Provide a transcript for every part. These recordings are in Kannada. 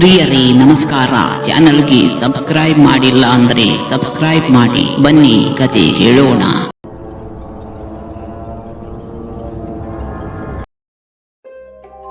ಪ್ರಿಯರೇ ನಮಸ್ಕಾರ. ಚಾನಲ್ಗೆ ಸಬ್ಸ್ಕ್ರೈಬ್ ಮಾಡಿಲ್ಲ ಅಂದ್ರೆ ಸಬ್ಸ್ಕ್ರೈಬ್ ಮಾಡಿ. ಬನ್ನಿ ಕತೆ ಹೇಳೋಣ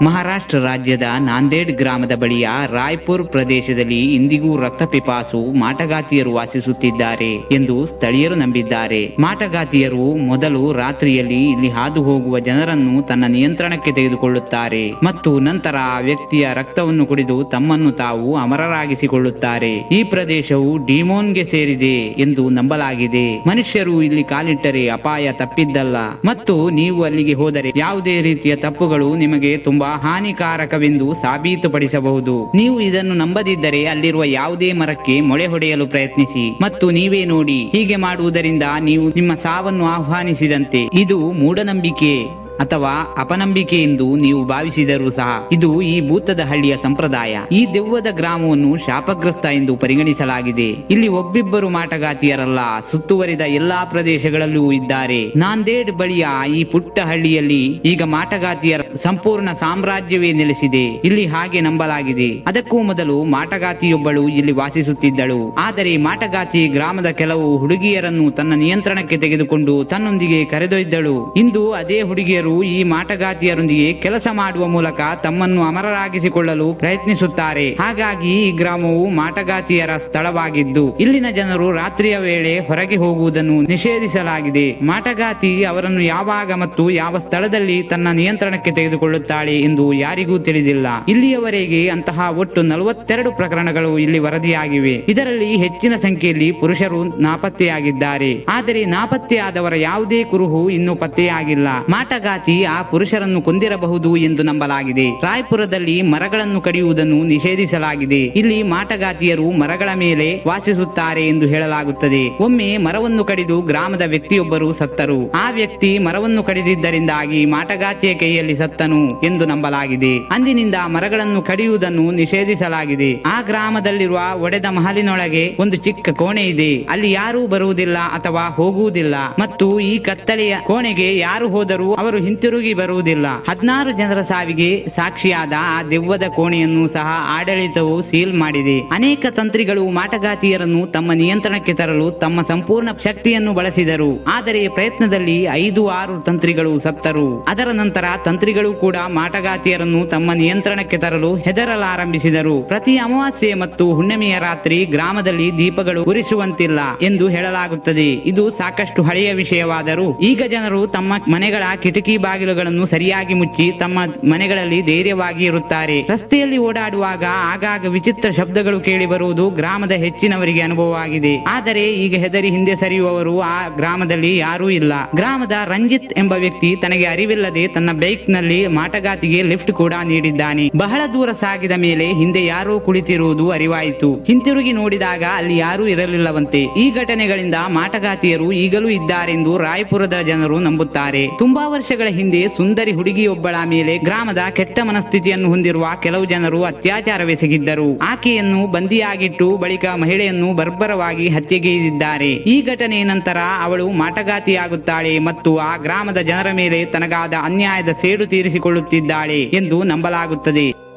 ಮಹಾರಾಷ್ಟ್ರ ರಾಜ್ಯದ ನಾಂದೇಡ್ ಗ್ರಾಮದ ಬಳಿಯ ರಾಯ್ಪುರ್ ಪ್ರದೇಶದಲ್ಲಿ ಇಂದಿಗೂ ರಕ್ತಪಿಪಾಸು ಮಾಟಗಾತಿಯರು ವಾಸಿಸುತ್ತಿದ್ದಾರೆ ಎಂದು ಸ್ಥಳೀಯರು ನಂಬಿದ್ದಾರೆ. ಮಾಟಗಾತಿಯರು ಮೊದಲು ರಾತ್ರಿಯಲ್ಲಿ ಇಲ್ಲಿ ಹಾದು ಹೋಗುವ ಜನರನ್ನು ತನ್ನ ನಿಯಂತ್ರಣಕ್ಕೆ ತೆಗೆದುಕೊಳ್ಳುತ್ತಾರೆ ಮತ್ತು ನಂತರ ಆ ವ್ಯಕ್ತಿಯ ರಕ್ತವನ್ನು ಕುಡಿದು ತಮ್ಮನ್ನು ತಾವು ಅಮರರಾಗಿಸಿಕೊಳ್ಳುತ್ತಾರೆ. ಈ ಪ್ರದೇಶವು ಡಿಮೋನ್ಗೆ ಸೇರಿದೆ ಎಂದು ನಂಬಲಾಗಿದೆ. ಮನುಷ್ಯರು ಇಲ್ಲಿ ಕಾಲಿಟ್ಟರೆ ಅಪಾಯ ತಪ್ಪಿದ್ದಲ್ಲ. ಮತ್ತು ನೀವು ಅಲ್ಲಿಗೆ ಹೋದರೆ ಯಾವುದೇ ರೀತಿಯ ತಪ್ಪುಗಳು ನಿಮಗೆ ತುಂಬಾ ಹಾನಿಕಾರಕವೆಂದು ಸಾಬೀತುಪಡಿಸಬಹುದು. ನೀವು ಇದನ್ನು ನಂಬದಿದ್ದರೆ ಅಲ್ಲಿರುವ ಯಾವುದೇ ಮರಕ್ಕೆ ಮೊಳೆ ಹೊಡೆಯಲು ಪ್ರಯತ್ನಿಸಿ. ಮತ್ತು ನೀವೇ ನೋಡಿ, ಹೀಗೆ ಮಾಡುವುದರಿಂದ ನೀವು ನಿಮ್ಮ ಸಾವನ್ನು ಆಹ್ವಾನಿಸಿದಂತೆ. ಇದು ಮೂಢನಂಬಿಕೆ. ಅಥವಾ ಅಪನಂಬಿಕೆ ಎಂದು ನೀವು ಭಾವಿಸಿದರೂ ಸಹ ಇದು ಈ ಭೂತದ ಹಳ್ಳಿಯ ಸಂಪ್ರದಾಯ. ಈ ದೆವ್ವದ ಗ್ರಾಮವನ್ನು ಶಾಪಗ್ರಸ್ತ ಎಂದು ಪರಿಗಣಿಸಲಾಗಿದೆ. ಇಲ್ಲಿ ಒಬ್ಬಿಬ್ಬರು ಮಾಟಗಾತಿಯರಲ್ಲ, ಸುತ್ತುವರಿದ ಎಲ್ಲಾ ಪ್ರದೇಶಗಳಲ್ಲೂ ಇದ್ದಾರೆ. ನಾಂದೇಡ್ ಬಳಿಯ ಈ ಪುಟ್ಟ ಹಳ್ಳಿಯಲ್ಲಿ ಈಗ ಮಾಟಗಾತಿಯರ ಸಂಪೂರ್ಣ ಸಾಮ್ರಾಜ್ಯವೇ ನೆಲೆಸಿದೆ. ಇಲ್ಲಿ ಹಾಗೆ ನಂಬಲಾಗಿದೆ. ಅದಕ್ಕೂ ಮೊದಲು ಮಾಟಗಾತಿಯೊಬ್ಬಳು ಇಲ್ಲಿ ವಾಸಿಸುತ್ತಿದ್ದಳು. ಆದರೆ ಮಾಟಗಾತಿ ಗ್ರಾಮದ ಕೆಲವು ಹುಡುಗಿಯರನ್ನು ತನ್ನ ನಿಯಂತ್ರಣಕ್ಕೆ ತೆಗೆದುಕೊಂಡು ತನ್ನೊಂದಿಗೆ ಕರೆದೊಯ್ದಳು. ಇಂದು ಅದೇ ಹುಡುಗಿಯರು ಈ ಮಾಟಗಾತಿಯರೊಂದಿಗೆ ಕೆಲಸ ಮಾಡುವ ಮೂಲಕ ತಮ್ಮನ್ನು ಅಮರರಾಗಿಸಿಕೊಳ್ಳಲು ಪ್ರಯತ್ನಿಸುತ್ತಾರೆ. ಹಾಗಾಗಿ ಈ ಗ್ರಾಮವು ಮಾಟಗಾತಿಯರ ಸ್ಥಳವಾಗಿದ್ದು, ಇಲ್ಲಿನ ಜನರು ರಾತ್ರಿಯ ವೇಳೆ ಹೊರಗೆ ಹೋಗುವುದನ್ನು ನಿಷೇಧಿಸಲಾಗಿದೆ. ಮಾಟಗಾತಿ ಅವರನ್ನು ಯಾವಾಗ ಮತ್ತು ಯಾವ ಸ್ಥಳದಲ್ಲಿ ತನ್ನ ನಿಯಂತ್ರಣಕ್ಕೆ ತೆಗೆದುಕೊಳ್ಳುತ್ತಾಳೆ ಎಂದು ಯಾರಿಗೂ ತಿಳಿದಿಲ್ಲ. ಇಲ್ಲಿಯವರೆಗೆ ಅಂತಹ ಒಟ್ಟು ನಲವತ್ತೆರಡು ಪ್ರಕರಣಗಳು ಇಲ್ಲಿ ವರದಿಯಾಗಿವೆ. ಇದರಲ್ಲಿ ಹೆಚ್ಚಿನ ಸಂಖ್ಯೆಯಲ್ಲಿ ಪುರುಷರು ನಾಪತ್ತೆಯಾಗಿದ್ದಾರೆ. ಆದರೆ ನಾಪತ್ತೆಯಾದವರ ಯಾವುದೇ ಕುರುಹು ಇನ್ನೂ ಪತ್ತೆಯಾಗಿಲ್ಲ. ಮಾಟಗಾತಿ ಆ ಪುರುಷರನ್ನು ಕೊಂದಿರಬಹುದು ಎಂದು ನಂಬಲಾಗಿದೆ. ರಾಯ್ಪುರದಲ್ಲಿ ಮರಗಳನ್ನು ಕಡಿಯುವುದನ್ನು ನಿಷೇಧಿಸಲಾಗಿದೆ. ಇಲ್ಲಿ ಮಾಟಗಾತಿಯರು ಮರಗಳ ಮೇಲೆ ವಾಸಿಸುತ್ತಾರೆ ಎಂದು ಹೇಳಲಾಗುತ್ತದೆ. ಒಮ್ಮೆ ಮರವನ್ನು ಕಡಿದು ಗ್ರಾಮದ ವ್ಯಕ್ತಿಯೊಬ್ಬರು ಸತ್ತರು. ಆ ವ್ಯಕ್ತಿ ಮರವನ್ನು ಕಡಿದಿದ್ದರಿಂದಾಗಿ ಮಾಟಗಾತಿಯ ಕೈಯಲ್ಲಿ ಸತ್ತನು ಎಂದು ನಂಬಲಾಗಿದೆ. ಅಂದಿನಿಂದ ಮರಗಳನ್ನು ಕಡಿಯುವುದನ್ನು ನಿಷೇಧಿಸಲಾಗಿದೆ. ಆ ಗ್ರಾಮದಲ್ಲಿರುವ ಒಡೆದ ಮಹಲಿನೊಳಗೆ ಒಂದು ಚಿಕ್ಕ ಕೋಣೆ ಇದೆ. ಅಲ್ಲಿ ಯಾರೂ ಬರುವುದಿಲ್ಲ ಅಥವಾ ಹೋಗುವುದಿಲ್ಲ. ಮತ್ತು ಈ ಕತ್ತಲೆಯ ಕೋಣೆಗೆ ಯಾರು ಹೋದರೂ ಅವರು ಹಿಂತಿರುಗಿ ಬರುವುದಿಲ್ಲ. ಹದಿನಾರು ಜನರ ಸಾವಿಗೆ ಸಾಕ್ಷಿಯಾದ ಆ ದೆವ್ವದ ಕೋಣೆಯನ್ನು ಸಹ ಆಡಳಿತವು ಸೀಲ್ ಮಾಡಿದೆ. ಅನೇಕ ತಂತ್ರಿಗಳು ಮಾಟಗಾತಿಯರನ್ನು ತಮ್ಮ ನಿಯಂತ್ರಣಕ್ಕೆ ತರಲು ತಮ್ಮ ಸಂಪೂರ್ಣ ಶಕ್ತಿಯನ್ನು ಬಳಸಿದರು. ಆದರೆ ಪ್ರಯತ್ನದಲ್ಲಿ ಐದು ಆರು ತಂತ್ರಿಗಳು ಸತ್ತರು. ಅದರ ನಂತರ ತಂತ್ರಿಗಳು ಕೂಡ ಮಾಟಗಾತಿಯರನ್ನು ತಮ್ಮ ನಿಯಂತ್ರಣಕ್ಕೆ ತರಲು ಹೆದರಲಾರಂಭಿಸಿದರು. ಪ್ರತಿ ಅಮಾವಾಸ್ಯೆ ಮತ್ತು ಹುಣ್ಣಿಮೆಯ ರಾತ್ರಿ ಗ್ರಾಮದಲ್ಲಿ ದೀಪಗಳು ಉರಿಸುವಂತಿಲ್ಲ ಎಂದು ಹೇಳಲಾಗುತ್ತದೆ. ಇದು ಸಾಕಷ್ಟು ಹಳೆಯ ವಿಷಯವಾದರೂ ಈಗ ಜನರು ತಮ್ಮ ಮನೆಗಳ ಕಿಟಕಿ ಬಾಗಿಲುಗಳನ್ನು ಸರಿಯಾಗಿ ಮುಚ್ಚಿ ತಮ್ಮ ಮನೆಗಳಲ್ಲಿ ಧೈರ್ಯವಾಗಿ ಇರುತ್ತಾರೆ. ರಸ್ತೆಯಲ್ಲಿ ಓಡಾಡುವಾಗ ಆಗಾಗ ವಿಚಿತ್ರ ಶಬ್ದಗಳು ಕೇಳಿ ಬರುವುದು ಗ್ರಾಮದ ಹೆಚ್ಚಿನವರಿಗೆ ಅನುಭವವಾಗಿದೆ. ಆದರೆ ಈಗ ಹೆದರಿ ಹಿಂದೆ ಸರಿಯುವವರು ಆ ಗ್ರಾಮದಲ್ಲಿ ಯಾರೂ ಇಲ್ಲ. ಗ್ರಾಮದ ರಂಜಿತ್ ಎಂಬ ವ್ಯಕ್ತಿ ತನಗೆ ಅರಿವಿಲ್ಲದೆ ತನ್ನ ಬೈಕ್ನಲ್ಲಿ ಮಾಟಗಾತಿಗೆ ಲಿಫ್ಟ್ ಕೂಡ ನೀಡಿದ್ದಾನೆ. ಬಹಳ ದೂರ ಸಾಗಿದ ಮೇಲೆ ಹಿಂದೆ ಯಾರೋ ಕುಳಿತಿರುವುದು ಅರಿವಾಯಿತು. ಹಿಂತಿರುಗಿ ನೋಡಿದಾಗ ಅಲ್ಲಿ ಯಾರೂ ಇರಲಿಲ್ಲವಂತೆ. ಈ ಘಟನೆಗಳಿಂದ ಮಾಟಗಾತಿಯರು ಈಗಲೂ ಇದ್ದಾರೆಂದು ರಾಯಪುರದ ಜನರು ನಂಬುತ್ತಾರೆ. ತುಂಬಾ ವರ್ಷಗಳ ಹಿಂದೆ ಸುಂದರಿ ಹುಡುಗಿಯೊಬ್ಬಳ ಮೇಲೆ ಗ್ರಾಮದ ಕೆಟ್ಟ ಮನಸ್ಥಿತಿಯನ್ನು ಹೊಂದಿರುವ ಕೆಲವು ಜನರು ಅತ್ಯಾಚಾರವೆಸಗಿದ್ದರು ಆಕೆಯನ್ನು ಬಂದಿಯಾಗಿಟ್ಟು ಬಳಿಕ ಮಹಿಳೆಯನ್ನು ಬರ್ಬರವಾಗಿ ಹತ್ಯೆಗೈದಿದ್ದಾರೆ ಈ ಘಟನೆ ನಂತರ ಅವಳು ಮಾಟಗಾತಿಯಾಗುತ್ತಾಳೆ ಮತ್ತು ಆ ಗ್ರಾಮದ ಜನರ ಮೇಲೆ ತನಗಾದ ಅನ್ಯಾಯದ ಸೇಡು ತೀರಿಸಿಕೊಳ್ಳುತ್ತಿದ್ದಾಳೆ ಎಂದು ನಂಬಲಾಗುತ್ತದೆ.